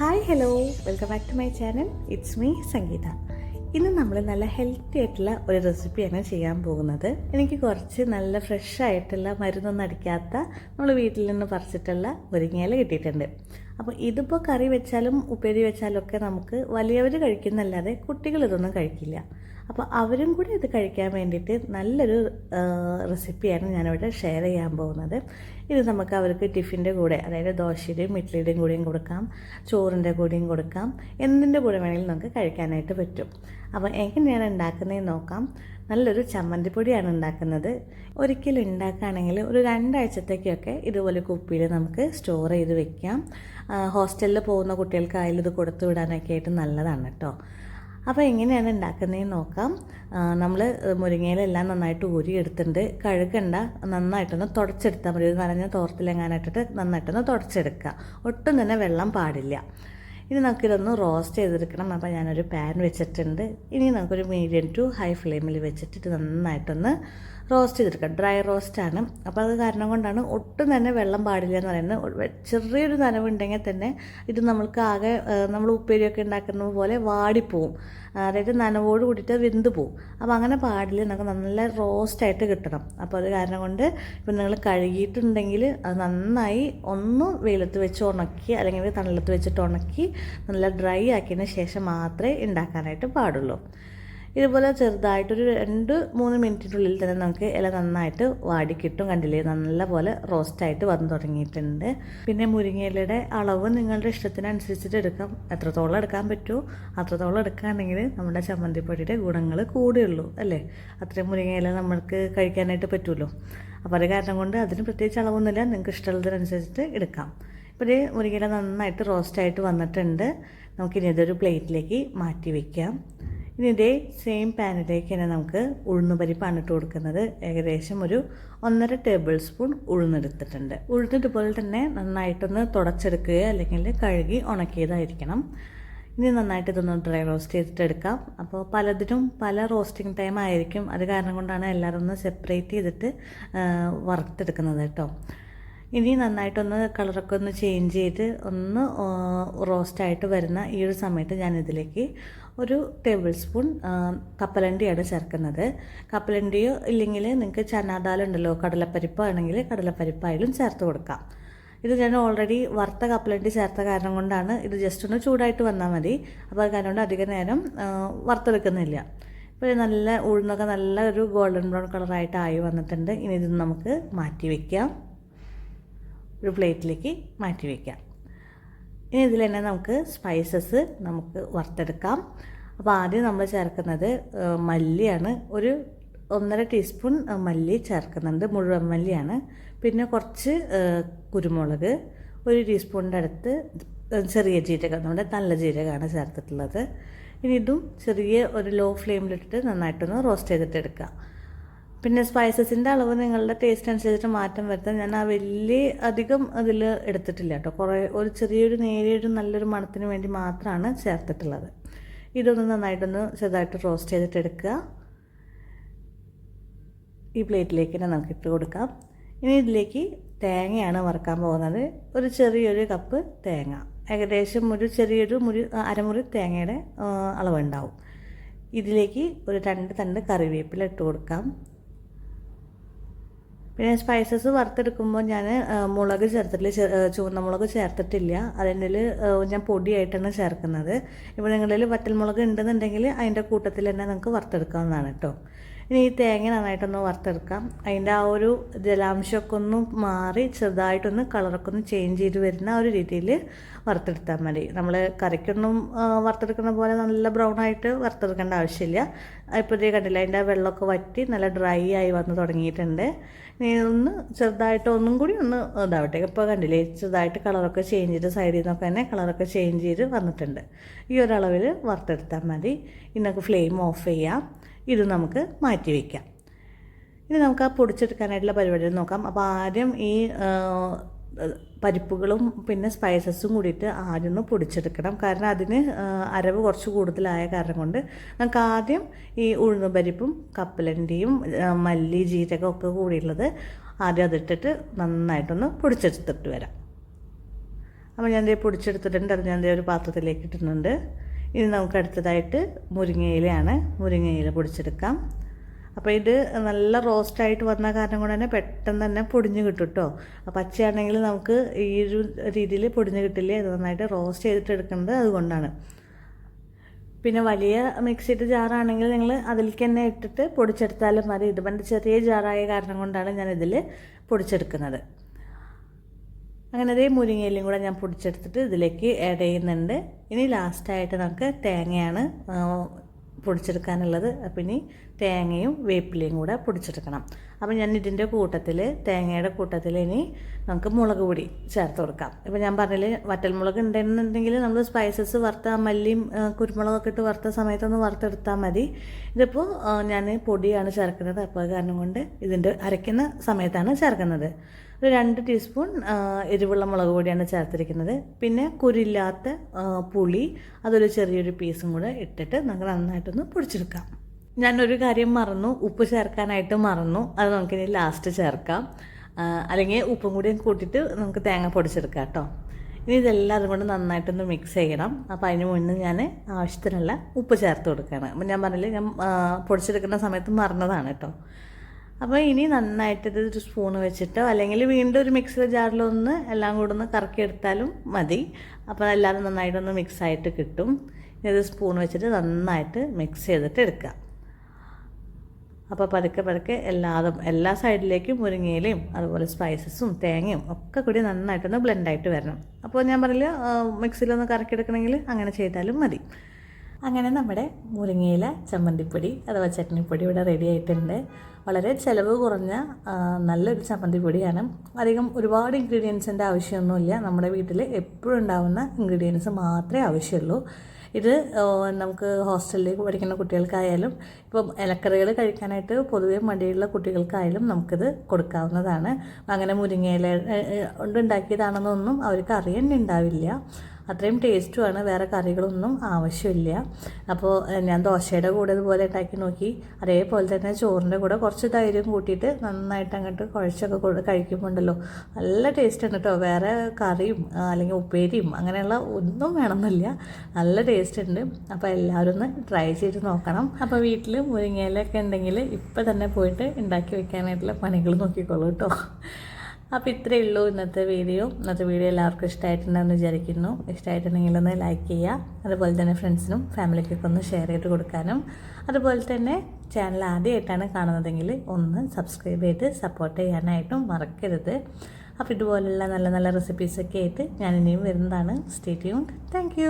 Hi hello welcome back to my channel it's me Sangeetha ഇന്ന് നമ്മൾ നല്ല healthy ആയിട്ടുള്ള ഒരു റെസിപ്പിയാണ് ചെയ്യാൻ പോകുന്നത്. എനിക്ക് കുറച്ച് നല്ല ഫ്രഷ് ആയിട്ടുള്ള മരുന്നൊന്നും അടിക്കാത്ത നമ്മൾ വീട്ടിൽ നിന്ന് പറിച്ചിട്ടുള്ള മുരിങ്ങയില കിട്ടിയിട്ടുണ്ട്. അപ്പോൾ ഇതിപ്പോൾ കറി വെച്ചാലും ഉപ്പേരി വെച്ചാലും ഒക്കെ നമുക്ക് വലിയവർ കഴിക്കുന്നല്ലാതെ കുട്ടികൾ ഇതൊന്നും കഴിക്കില്ല. അപ്പോൾ അവരും കൂടി ഇത് കഴിക്കാൻ വേണ്ടിയിട്ട് നല്ലൊരു റെസിപ്പിയാണ് ഞാനിവിടെ ഷെയർ ചെയ്യാൻ പോകുന്നത്. ഇത് നമുക്ക് അവർക്ക് ടിഫിന്റെ കൂടെ അതായത് ദോശയുടെയും ഇഡ്ഡലിയുടെയും കൂടെയും കൊടുക്കാം ചോറിന്റെ കൂടെയും കൊടുക്കാം എന്തിന്റെ കൂടെ വേണമെങ്കിലും നമുക്ക് കഴിക്കാനായിട്ട് പറ്റും. അപ്പോൾ എങ്ങനെയാണ് ഉണ്ടാക്കുന്നതെന്ന് നോക്കാം. നല്ലൊരു ചമ്മന്തിപ്പൊടിയാണ് ഉണ്ടാക്കുന്നത്. ഒരിക്കലും ഉണ്ടാക്കുകയാണെങ്കിൽ ഒരു രണ്ടാഴ്ചത്തേക്കൊക്കെ ഇതുപോലെ കുപ്പിയിൽ നമുക്ക് സ്റ്റോർ ചെയ്ത് വെക്കാം. ഹോസ്റ്റലിൽ പോകുന്ന കുട്ടികൾക്കായാലും ഇത് കൊടുത്തു വിടാനൊക്കെ ആയിട്ട് നല്ലതാണ് കേട്ടോ. അപ്പോൾ എങ്ങനെയാണ് ഉണ്ടാക്കുന്നതെന്ന് നോക്കാം. നമ്മൾ മുരിങ്ങയിലെല്ലാം നന്നായിട്ട് ഊരി എടുത്തിട്ടുണ്ട് കഴുകണ്ട നന്നായിട്ടൊന്ന് തുടച്ചെടുത്താൽ മതി. ഒരു നനഞ്ഞ തോർത്തിലെങ്ങാനായിട്ടിട്ട് നന്നായിട്ടൊന്ന് തുടച്ചെടുക്കുക. ഒട്ടും തന്നെ വെള്ളം പാടില്ല. ഇനി നമുക്കിതൊന്ന് റോസ്റ്റ് ചെയ്തെടുക്കണം. അപ്പോൾ ഞാനൊരു പാൻ വെച്ചിട്ടുണ്ട്. ഇനി നമുക്കൊരു മീഡിയം ടു ഹൈ ഫ്ലെയിമിൽ വെച്ചിട്ട് നന്നായിട്ടൊന്ന് റോസ്റ്റ് ചെയ്തെടുക്കുക ഡ്രൈ റോസ്റ്റാണ്. അപ്പോൾ അത് കാരണം കൊണ്ടാണ് ഒട്ടും തന്നെ വെള്ളം പാടില്ല എന്ന് പറയുന്നത്. ചെറിയൊരു നനവുണ്ടെങ്കിൽ തന്നെ ഇത് നമ്മൾക്ക് ആകെ നമ്മൾ ഉപ്പേരിയൊക്കെ ഉണ്ടാക്കുന്ന പോലെ വാടിപ്പോവും. അതായത് നനവോട് കൂടിയിട്ട് വെന്ത് പോവും. അപ്പോൾ അങ്ങനെ പാടില്ല. നമുക്ക് നല്ല റോസ്റ്റായിട്ട് കിട്ടണം. അപ്പോൾ അത് കാരണം കൊണ്ട് ഇപ്പം നിങ്ങൾ കഴുകിയിട്ടുണ്ടെങ്കിൽ അത് നന്നായി ഒന്ന് വെയിലത്ത് വെച്ച് ഉണക്കി അല്ലെങ്കിൽ തണലത്ത് വെച്ചിട്ട് ഉണക്കി നല്ല ഡ്രൈ ആക്കിയതിന് ശേഷം മാത്രമേ ഉണ്ടാക്കാനായിട്ട് പാടുള്ളൂ. ഇതുപോലെ ചെറുതായിട്ടൊരു രണ്ട് മൂന്ന് മിനിറ്റിനുള്ളിൽ തന്നെ നമുക്ക് ഇല നന്നായിട്ട് വാടി കിട്ടും കണ്ടില്ലേ? നല്ല പോലെ റോസ്റ്റായിട്ട് വന്നു തുടങ്ങിയിട്ടുണ്ട്. പിന്നെ മുരിങ്ങയിലയുടെ അളവ് നിങ്ങളുടെ ഇഷ്ടത്തിനനുസരിച്ചിട്ട് എടുക്കാം. എത്രത്തോളം എടുക്കാൻ പറ്റുമോ അത്രത്തോളം എടുക്കുകയാണെങ്കിൽ നമ്മുടെ ചമ്മന്തിപ്പൊടിയുടെ ഗുണങ്ങൾ കൂടുകയുള്ളൂ അല്ലേ? അത്രയും മുരിങ്ങയില നമ്മൾക്ക് കഴിക്കാനായിട്ട് പറ്റുമല്ലോ അപ്പോൾ അത് കാരണം കൊണ്ട് അതിന് പ്രത്യേകിച്ച് അളവൊന്നുമില്ല. നിങ്ങൾക്ക് ഇഷ്ടമുള്ളതിനനുസരിച്ചിട്ട് എടുക്കാം. ഇപ്പോൾ മുരിങ്ങയില നന്നായിട്ട് റോസ്റ്റായിട്ട് വന്നിട്ടുണ്ട്. നമുക്കിനി ഇതൊരു പ്ലേറ്റിലേക്ക് മാറ്റി വയ്ക്കാം ഇനി ഇതേ സെയിം പാനിലേക്ക് തന്നെ നമുക്ക് ഉഴുന്ന് പരിപ്പാണ് ഇട്ട് കൊടുക്കുന്നത്. ഏകദേശം ഒരു ഒന്നര ടേബിൾ സ്പൂൺ ഉഴുന്നെടുത്തിട്ടുണ്ട്. ഉഴുന്ന് ഇതുപോലെ തന്നെ നന്നായിട്ടൊന്ന് തുടച്ചെടുക്കുക അല്ലെങ്കിൽ കഴുകി ഉണക്കിയതായിരിക്കണം. ഇനി നന്നായിട്ട് ഇതൊന്ന് ഡ്രൈ റോസ്റ്റ് ചെയ്തിട്ട് എടുക്കാം. അപ്പോൾ പലതിനും പല റോസ്റ്റിംഗ് ടൈം ആയിരിക്കും. അത് കാരണം കൊണ്ടാണ് എല്ലാവരും ഒന്ന് സെപ്പറേറ്റ് ചെയ്തിട്ട് വറുത്തെടുക്കുന്നത് കേട്ടോ. ഇനി നന്നായിട്ടൊന്ന് കളറൊക്കെ ഒന്ന് ചേഞ്ച് ചെയ്ത് ഒന്ന് റോസ്റ്റായിട്ട് വരുന്ന ഈ ഒരു സമയത്ത് ഞാനിതിലേക്ക് ഒരു ടേബിൾ സ്പൂൺ കപ്പലണ്ടിയാണ് ചേർക്കുന്നത്. കപ്പലണ്ടിയോ ഇല്ലെങ്കിൽ നിങ്ങൾക്ക് ചനാദാൽ ഉണ്ടല്ലോ കടലപ്പരിപ്പ് ആണെങ്കിൽ കടലപ്പരിപ്പായാലും ചേർത്ത് കൊടുക്കാം. ഇത് ഞാൻ ഓൾറെഡി വറുത്ത കപ്പലണ്ടി ചേർത്ത കാരണം കൊണ്ടാണ് ഇത് ജസ്റ്റ് ഒന്ന് ചൂടായിട്ട് വന്നാൽ മതി. അപ്പോൾ അത് കാരണം അധിക നേരം വറുത്തെടുക്കുന്നില്ല. ഇപ്പോൾ നല്ല ഉഴുന്നൊക്കെ നല്ല ഒരു ഗോൾഡൻ ബ്രൗൺ കളറായിട്ട് ആയി വന്നിട്ടുണ്ട്. ഇനി ഇത് നമുക്ക് മാറ്റി വയ്ക്കാം ഒരു പ്ലേറ്റിലേക്ക് മാറ്റി വയ്ക്കാം. ഇനി ഇതിൽ തന്നെ നമുക്ക് സ്പൈസസ് നമുക്ക് വറുത്തെടുക്കാം. അപ്പോൾ ആദ്യം നമ്മൾ ചേർക്കുന്നത് മല്ലിയാണ്. ഒരു ഒന്നര ടീസ്പൂൺ മല്ലി ചേർക്കുന്നുണ്ട്. മുഴുവൻ മല്ലിയാണ്. പിന്നെ കുറച്ച് കുരുമുളക് ഒരു ടീസ്പൂണിന്റെ അടുത്ത് ചെറിയ ജീരകം. നമ്മുടെ നല്ല ജീരകമാണ് ചേർത്തിട്ടുള്ളത്. ഇനി ഇതും ചെറിയ ഒരു ലോ ഫ്ലെയിമിലിട്ടിട്ട് നന്നായിട്ടൊന്ന് റോസ്റ്റ് ചെയ്തിട്ടെടുക്കാം പിന്നെ സ്പൈസസിന്റെ അളവ് നിങ്ങളുടെ ടേസ്റ്റ് അനുസരിച്ചിട്ട് മാറ്റം വരുത്താം. ഞാൻ ആ വലിയ അധികം അതിൽ എടുത്തിട്ടില്ല കേട്ടോ. കുറേ ഒരു ചെറിയൊരു നേരിയൊരു നല്ലൊരു മണത്തിന് വേണ്ടി മാത്രമാണ് ചേർത്തിട്ടുള്ളത്. ഇതൊന്ന് നന്നായിട്ടൊന്ന് ചെറുതായിട്ട് റോസ്റ്റ് ചെയ്തിട്ട് എടുക്കുക. ഈ പ്ലേറ്റിലേക്ക് തന്നെ നമുക്ക് ഇട്ട് കൊടുക്കാം. ഇനി ഇതിലേക്ക് തേങ്ങയാണ് വറുക്കാൻ പോകുന്നത്. ഒരു ചെറിയൊരു കപ്പ് തേങ്ങ. ഏകദേശം ഒരു ചെറിയൊരു മുറി അരമുറി തേങ്ങയുടെ അളവുണ്ടാവും ഇതിലേക്ക് ഒരു രണ്ട് തണ്ട് കറിവേപ്പില ഇട്ട് കൊടുക്കാം. പിന്നെ സ്പൈസസ് വറുത്തെടുക്കുമ്പോൾ ഞാൻ മുളക് ചേർത്തിട്ടില്ല ചുവന്ന മുളക് ചേർത്തിട്ടില്ല. അതിന്റെ ഞാൻ പൊടിയായിട്ടാണ് ചേർക്കുന്നത്. ഇപ്പോൾ നിങ്ങളിൽ വറ്റൽമുളക് ഉണ്ടെന്നുണ്ടെങ്കിൽ അതിന്റെ കൂട്ടത്തിൽ തന്നെ നമുക്ക് വറുത്തെടുക്കാവുന്നതാണ് കേട്ടോ ഇനി ഈ തേങ്ങ നന്നായിട്ടൊന്ന് വറുത്തെടുക്കാം. അതിന്റെ ആ ഒരു ജലാംശമൊക്കെ ഒന്ന് മാറി ചെറുതായിട്ടൊന്ന് കളറൊക്കെ ഒന്ന് ചേഞ്ച് ചെയ്ത് വരുന്ന ഒരു രീതിയിൽ വറുത്തെടുത്താൽ മതി. നമ്മൾ കറിക്കൊന്നും വറുത്തെടുക്കുന്ന പോലെ നല്ല ബ്രൗൺ ആയിട്ട് വറുത്തെടുക്കേണ്ട ആവശ്യമില്ല. ഇപ്പോൾ കണ്ടില്ല അതിന്റെ വെള്ളമൊക്കെ വറ്റി നല്ല ഡ്രൈ ആയി വന്ന് തുടങ്ങിയിട്ടുണ്ട്. ഇനി ഒന്ന് ചെറുതായിട്ട് ഒന്നും കൂടി ഒന്ന് ഇതാവട്ടെ. ഇപ്പോൾ കണ്ടില്ലേ ചെറുതായിട്ട് കളറൊക്കെ ചേഞ്ച് ചെയ്ത് സൈഡിൽ നിന്നൊക്കെ തന്നെ കളറൊക്കെ ചേഞ്ച് ചെയ്ത് വന്നിട്ടുണ്ട്. ഈ ഒരളവിൽ വറുത്തെടുത്താൽ മതി. ഇന്നൊക്കെ ഫ്ലെയിം ഓഫ് ചെയ്യാം. ഇത് നമുക്ക് മാറ്റി വയ്ക്കാം. ഇനി നമുക്ക് ആ പൊടിച്ചെടുക്കാനായിട്ടുള്ള പരിപാടികൾ നോക്കാം. അപ്പോൾ ആദ്യം ഈ പരിപ്പുകളും പിന്നെ സ്പൈസസും കൂടിയിട്ട് ആദ്യം ഒന്ന് പൊടിച്ചെടുക്കണം. കാരണം അതിന് അരവ് കുറച്ച് കൂടുതലായ കാരണം കൊണ്ട് നമുക്ക് ആദ്യം ഈ ഉഴുന്ന് പരിപ്പും കപ്പലണ്ടിയും മല്ലി ജീരകം ഒക്കെ കൂടിയുള്ളത് ആദ്യം അതിട്ടിട്ട് നന്നായിട്ടൊന്ന് പൊടിച്ചെടുത്തിട്ട് വരാം. അപ്പോൾ ഞാൻ പൊടിച്ചെടുത്തിട്ടുണ്ട്. അത് ഞാൻ ഒരു പാത്രത്തിലേക്ക് ഇട്ടിട്ടുണ്ട്. ഇനി നമുക്ക് അടുത്തതായിട്ട് മുരിങ്ങയിലയാണ് മുരിങ്ങയില പൊടിച്ചെടുക്കാം. അപ്പോൾ ഇത് നല്ല റോസ്റ്റായിട്ട് വന്ന കാരണം കൊണ്ട് തന്നെ പെട്ടെന്ന് തന്നെ പൊടിഞ്ഞ് കിട്ടും കേട്ടോ പച്ചയാണെങ്കിൽ നമുക്ക് ഈ ഒരു രീതിയിൽ പൊടിഞ്ഞ് കിട്ടില്ല? ഇത് നന്നായിട്ട് റോസ്റ്റ് ചെയ്തിട്ട് എടുക്കുന്നത് അതുകൊണ്ടാണ്. പിന്നെ വലിയ മിക്സിയുടെ ജാറാണെങ്കിൽ നിങ്ങൾ അതിലേക്ക് തന്നെ ഇട്ടിട്ട് പൊടിച്ചെടുത്താലും മതി. ഇത് ചെറിയ ജാറായ കാരണം കൊണ്ടാണ് ഞാൻ ഇതിൽ പൊടിച്ചെടുക്കുന്നത്. അങ്ങനെ അതേ മുരിങ്ങയിലും കൂടെ ഞാൻ പൊടിച്ചെടുത്തിട്ട് ഇതിലേക്ക് ആഡ് ചെയ്യുന്നുണ്ട്. ഇനി ലാസ്റ്റായിട്ട് നമുക്ക് തേങ്ങയാണ് പൊടിച്ചെടുക്കാനുള്ളത്. അപ്പം ഇനി തേങ്ങയും വേപ്പിലയും കൂടെ പൊടിച്ചെടുക്കണം. അപ്പം ഞാൻ ഇതിന്റെ കൂട്ടത്തിൽ തേങ്ങയുടെ കൂട്ടത്തിൽ ഇനി നമുക്ക് മുളക് പൊടി ചേർത്ത് കൊടുക്കാം. ഇപ്പം ഞാൻ പറഞ്ഞില്ലേ വറ്റൽമുളക് ഉണ്ടെന്നുണ്ടെങ്കിൽ നമ്മൾ സ്പൈസസ് വറുത്ത മല്ലിയും കുരുമുളകൊക്കെ ഇട്ട് വറുത്ത സമയത്തൊന്ന് വറുത്തെടുത്താൽ മതി. ഇതിപ്പോൾ ഞാൻ പൊടിയാണ് ചേർക്കുന്നത്. അപ്പോൾ കാരണം കൊണ്ട് ഇതിന്റെ അരയ്ക്കുന്ന സമയത്താണ് ചേർക്കുന്നത്. ഒരു രണ്ട് ടീസ്പൂൺ എരിവുള്ള മുളക് പൊടിയാണ് ചേർത്തിരിക്കുന്നത്. പിന്നെ കുരില്ലാത്ത പുളി അതൊരു ചെറിയൊരു പീസും കൂടെ ഇട്ടിട്ട് നമുക്ക് നന്നായിട്ടൊന്ന് പൊടിച്ചെടുക്കാം. ഞാനൊരു കാര്യം മറന്നു. ഉപ്പ് ചേർക്കാനായിട്ട് മറന്നു. അത് നമുക്കിനി ലാസ്റ്റ് ചേർക്കാം. അല്ലെങ്കിൽ ഉപ്പും കൂടിയും കൂട്ടിയിട്ട് നമുക്ക് തേങ്ങ പൊടിച്ചെടുക്കാം കേട്ടോ. ഇനി ഇതെല്ലാം അതുകൊണ്ട് നന്നായിട്ടൊന്ന് മിക്സ് ചെയ്യണം. അപ്പോൾ അതിന് മുന്നേ ഞാൻ ആവശ്യത്തിനുള്ള ഉപ്പ് ചേർത്ത് കൊടുക്കുകയാണ്. അപ്പം ഞാൻ പറഞ്ഞില്ലേ ഞാൻ പൊടിച്ചെടുക്കുന്ന സമയത്ത് മറന്നതാണ് കേട്ടോ. അപ്പോൾ ഇനി നന്നായിട്ട് ഇത് ഒരു സ്പൂൺ വെച്ചിട്ടോ അല്ലെങ്കിൽ വീണ്ടും ഒരു മിക്സർ ജാറിലൊന്ന് എല്ലാം കൂടെ ഒന്ന് കറക്കിയെടുത്താലും മതി. അപ്പോൾ എല്ലാവരും നന്നായിട്ടൊന്ന് മിക്സ് ആയിട്ട് കിട്ടും. ഇനി ഇത് സ്പൂൺ വെച്ചിട്ട് നന്നായിട്ട് മിക്സ് ചെയ്തിട്ട് എടുക്കുക അപ്പോൾ പതുക്കെ പതുക്കെ എല്ലാതും എല്ലാ സൈഡിലേക്കും മുരിങ്ങയിലയും അതുപോലെ സ്പൈസസും തേങ്ങയും ഒക്കെ കൂടി നന്നായിട്ടൊന്ന് ബ്ലെൻഡായിട്ട് വരണം. അപ്പോൾ ഞാൻ പറഞ്ഞില്ല മിക്സിയിലൊന്ന് കറക്കിയെടുക്കണമെങ്കിൽ അങ്ങനെ ചെയ്താലും മതി. അങ്ങനെ നമ്മുടെ മുരിങ്ങയില ചമ്മന്തിപ്പൊടി അഥവാ ചട്നിപ്പൊടി ഇവിടെ റെഡി ആയിട്ടുണ്ട്. വളരെ ചിലവ് കുറഞ്ഞ നല്ലൊരു ചമ്മന്തിപ്പൊടിയാണ്. അധികം ഒരുപാട് ഇൻഗ്രീഡിയൻസിന്റെ ആവശ്യമൊന്നുമില്ല. നമ്മുടെ വീട്ടിൽ എപ്പോഴും ഉണ്ടാകുന്ന ഇൻഗ്രീഡിയൻസ് മാത്രമേ ആവശ്യമുള്ളൂ. ഇത് നമുക്ക് ഹോസ്റ്റലിലേക്ക് പഠിക്കുന്ന കുട്ടികൾക്കായാലും ഇപ്പം ഇലക്കറികൾ കഴിക്കാനായിട്ട് പൊതുവെ മടിയുള്ള കുട്ടികൾക്കായാലും നമുക്കിത് കൊടുക്കാവുന്നതാണ്. അങ്ങനെ മുരിങ്ങയില കൊണ്ട് ഉണ്ടാക്കിയതാണെന്നൊന്നും അവർക്ക് അറിയുന്നുണ്ടാവില്ല അത്രയും ടേസ്റ്റുമാണ് വേറെ കറികളൊന്നും ആവശ്യമില്ല. അപ്പോൾ ഞാൻ ദോശയുടെ കൂടെ ഇതുപോലെ ഉണ്ടാക്കി നോക്കി. അതേപോലെ തന്നെ ചോറിന്റെ കൂടെ കുറച്ച് തൈരും കൂട്ടിയിട്ട് നന്നായിട്ട് അങ്ങോട്ട് കുഴച്ചൊക്കെ കഴിക്കുമ്പോണ്ടല്ലോ. നല്ല ടേസ്റ്റാണ് കേട്ടോ വേറെ കറിയും അല്ലെങ്കിൽ ഉപ്പേരിയും അങ്ങനെയുള്ള ഒന്നും വേണമെന്നില്ല. നല്ല ടേസ്റ്റ് ഉണ്ട് അപ്പോൾ എല്ലാവരും ഒന്ന് ട്രൈ ചെയ്ത് നോക്കണം. അപ്പോൾ വീട്ടിൽ മുരിങ്ങയിലൊക്കെ ഉണ്ടെങ്കിൽ ഇപ്പം തന്നെ പോയിട്ട് ഉണ്ടാക്കി വെക്കാനായിട്ടുള്ള പണികൾ നോക്കിക്കോളൂ കേട്ടോ അപ്പോൾ ഇത്രയേ ഉള്ളൂ ഇന്നത്തെ വീഡിയോ. ഇന്നത്തെ വീഡിയോ എല്ലാവർക്കും ഇഷ്ടമായിട്ടുണ്ടെന്ന് വിചാരിക്കുന്നു. ഇഷ്ടമായിട്ടുണ്ടെങ്കിൽ ഒന്ന് ലൈക്ക് ചെയ്യുക. അതുപോലെ തന്നെ ഫ്രണ്ട്സിനും ഫാമിലിക്കൊക്കെ ഒന്ന് ഷെയർ ചെയ്ത് കൊടുക്കാനും. അതുപോലെ തന്നെ ചാനൽ ആദ്യമായിട്ടാണ് കാണുന്നതെങ്കിൽ ഒന്ന് സബ്സ്ക്രൈബ് ചെയ്ത് സപ്പോർട്ട് ചെയ്യാനായിട്ടും മറക്കരുത്. അപ്പോൾ ഇതുപോലുള്ള നല്ല നല്ല റെസിപ്പീസൊക്കെ ആയിട്ട് ഞാൻ ഇനിയും വരുന്നതാണ്. Stay tuned thank